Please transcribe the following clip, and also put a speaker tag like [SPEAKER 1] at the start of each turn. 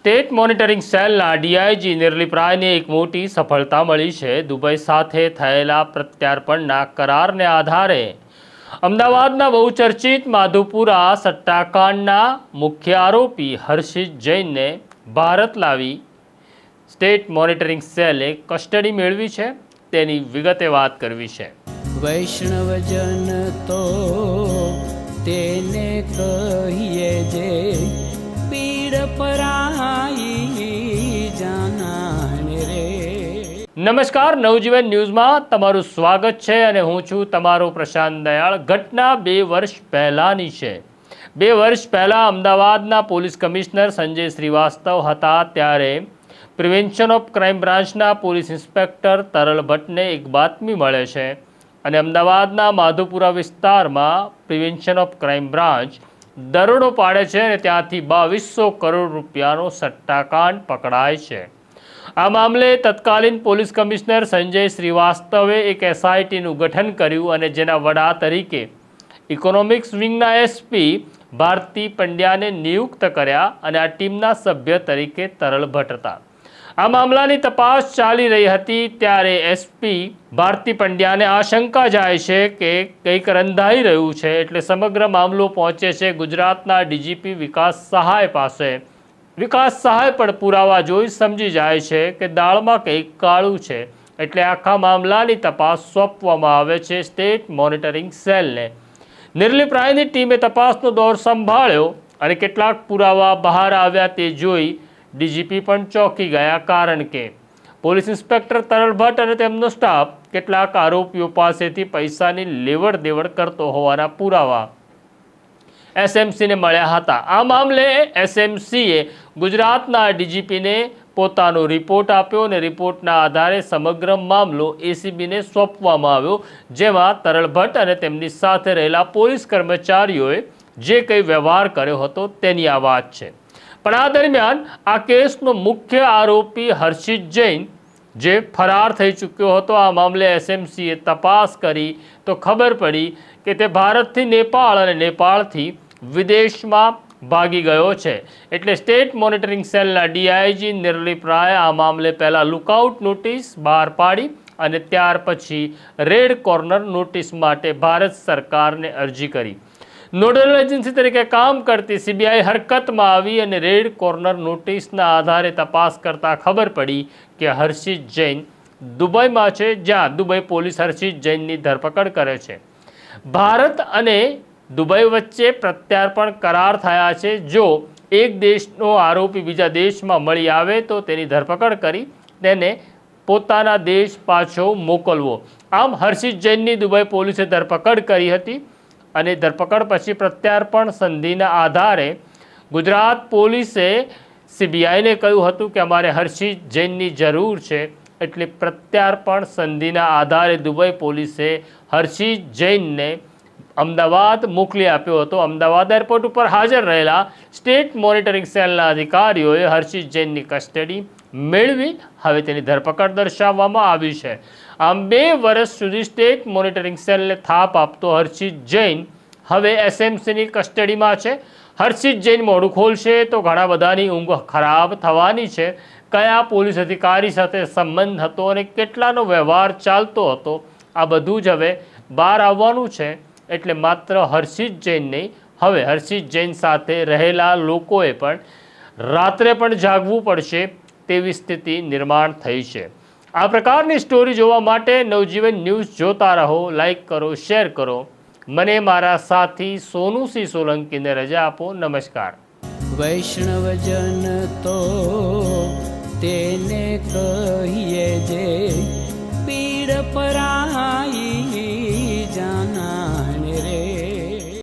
[SPEAKER 1] State monitoring સેલના DIG નિર્લિપ્રાયને એક મોટી સફળતા મળી છે. દુબઈ સાથે થયેલા પ્રત્યાર્પણના કરારને આધારે અમદાવાદના બહુચર્ચિત માધુપુરા સટ્ટાકાંડના મુખ્ય આરોપી હર્ષિત જૈનને ભારત લાવી સ્ટેટ મોનિટરિંગ સેલે કસ્ટડી મેળવી છે. તેની વિગતે વાત કરવી છે.
[SPEAKER 2] વૈષ્ણવજન તો તેને કહીએ
[SPEAKER 1] નમસ્કાર, નવજીવન ન્યૂઝમાં તમારું સ્વાગત છે અને હું છું તમારો પ્રશાંત દયાળ. ઘટના બે વર્ષ પહેલાંની છે. બે વર્ષ પહેલાં અમદાવાદના પોલીસ કમિશનર સંજય શ્રીવાસ્તવ હતા ત્યારે પ્રિવેન્શન ઓફ ક્રાઇમ બ્રાન્ચના પોલીસ ઇન્સ્પેક્ટર તરલ ભટ્ટને એક બાતમી મળે છે. અને અમદાવાદના માધુપુરા વિસ્તારમાં પ્રિવેન્શન ઓફ ક્રાઇમ બ્રાન્ચ દરોડો પાડે છે અને ત્યાંથી બાવીસો કરોડ રૂપિયાનો સટ્ટાકાંડ પકડાય છે. આ મામલે તત્કાલીન પોલીસ કમિશનર સંજય શ્રીવાસ્તવે એક એસઆઈટીનું ગઠન કર્યું અને જેના વડા તરીકે ઇકોનોમિક્સ વિંગના એસપી ભારતી પંડ્યાને નિયુક્ત કર્યા અને આ ટીમના સભ્ય તરીકે તરલ ભટ્ટ હતા આ મામલાની તપાસ ચાલી રહી હતી ત્યારે એસપી ભારતી પંડ્યાને આશંકા જાય છે કે કંઈક રંધાઈ રહ્યું છે એટલે સમગ્ર મામલો પહોંચે છે ગુજરાતના ડીજીપી વિકાસ સહાય પાસે. વિકાસ સહાય પણ પુરાવા જોઈ સમજી જાય છે કે દાળમાં કંઈક કાળું છે એટલે આખા મામલાની તપાસ સોંપવામાં આવે છે સ્ટેટ મોનિટરિંગ સેલને. નિર્લિપ્રાયની ટીમે તપાસનો દોર સંભાળ્યો અને કેટલાક પુરાવા બહાર આવ્યા તે જોઈ ડીજીપી પણ ચોંકી ગયા કારણ કે પોલીસ ઇન્સ્પેક્ટર તરલ ભટ્ટ અને તેમનો સ્ટાફ કેટલાક આરોપીઓ પાસેથી પૈસાની લેવડ દેવડ કરતો હોવાના પુરાવા એસએમસીને મળ્યા હતા. આ મામલે એસએમસીએ ગુજરાતના ડીજીપીને પોતાનો રિપોર્ટ આપ્યો અને રિપોર્ટના આધારે સમગ્ર મામલો એસીબીને સોંપવામાં આવ્યો, જેમાં તરલ ભટ્ટ અને તેમની સાથે રહેલા પોલીસ કર્મચારીઓએ જે કંઈ વ્યવહાર કર્યો હતો તેની આ વાત છે. પણ આ દરમિયાન આ કેસનો મુખ્ય આરોપી હર્ષિત જૈન, જે ફરાર થઈ ચૂક્યો હતો, આ મામલે એસએમસીએ તપાસ કરી તો ખબર પડી કે તે ભારતથી નેપાળ અને નેપાળથી વિદેશમાં ભાગી ગયો છે. એટલે સ્ટેટ મોનિટરિંગ સેલના ડીઆઈજી નિર્લિપ રાય આ મામલે પહેલાં લુકઆઉટ નોટિસ બહાર પાડી અને ત્યાર પછી રેડ કોર્નર નોટિસ માટે ભારત સરકારને અરજી કરી. નોડલ એજન્સી તરીકે કામ કરતી સીબીઆઈ હરકતમાં આવી અને રેડ કોર્નર નોટિસના આધારે તપાસ કરતા ખબર પડી કે હર્ષિત જૈન દુબઈમાં છે, જ્યાં દુબઈ પોલીસ હર્ષિત જૈનની ધરપકડ કરે છે. ભારત અને દુબઈ વચ્ચે પ્રત્યાર્પણ કરાર થયા છે. જો એક દેશનો આરોપી બીજા દેશમાં મળી આવે તો તેની ધરપકડ કરી તેને પોતાના દેશ પાછો મોકલવો. આમ હર્ષિત જૈનની દુબઈ પોલીસે ધરપકડ કરી હતી. અને ધરપકડ પછી પ્રત્યાર્પણ સંધિના આધારે ગુજરાત પોલીસે સીબીઆઈને કહ્યું હતું કે અમારે હર્ષિત જૈનની જરૂર છે એટલે પ્રત્યાર્પણ સંધિના આધારે દુબઈ પોલીસે હર્ષિત જૈનને અમદાવાદ મોકલી આપ્યો હતો. અમદાવાદ એરપોર્ટ ઉપર હાજર રહેલા સ્ટેટ મોનિટરિંગ સેલના અધિકારીઓએ હર્ષિત જૈનની કસ્ટડી મેળવી હવે તેની ધરપકડ દર્શાવવામાં આવી છે. આમ બે વર્ષ સુધી સ્ટેટ મોનિટરિંગ સેલને થાપ આપતો હર્ષિત જૈન હવે એસએમસીની કસ્ટડીમાં છે. હર્ષિત જૈન મોડું ખોલશે તો ઘણા બધાની ઊંઘ ખરાબ થવાની છે. કયા પોલીસ અધિકારી સાથે સંબંધ હતો અને કેટલાનો વ્યવહાર ચાલતો હતો? આ બધું જ હવે બહાર આવવાનું છે. એટલે માત્ર હર્ષિત જૈન નહીં, હવે હર્ષિત જૈન સાથે રહેલા લોકોએ પણ રાત્રે પણ જાગવું પડશે. તેવી સ્થિતિ નિર્માણ થઈ છે. આ પ્રકારની સ્ટોરી જોવા માટે નવજીવન ન્યૂઝ જોતા રહો લાઇક કરો, શેર કરો. મને મારા સાથી સોનુસિંહ સોલંકીને રજા આપો. નમસ્કાર.
[SPEAKER 2] વૈષ્ણવજન તો તેને કહીએ જે પીડ પરાઈ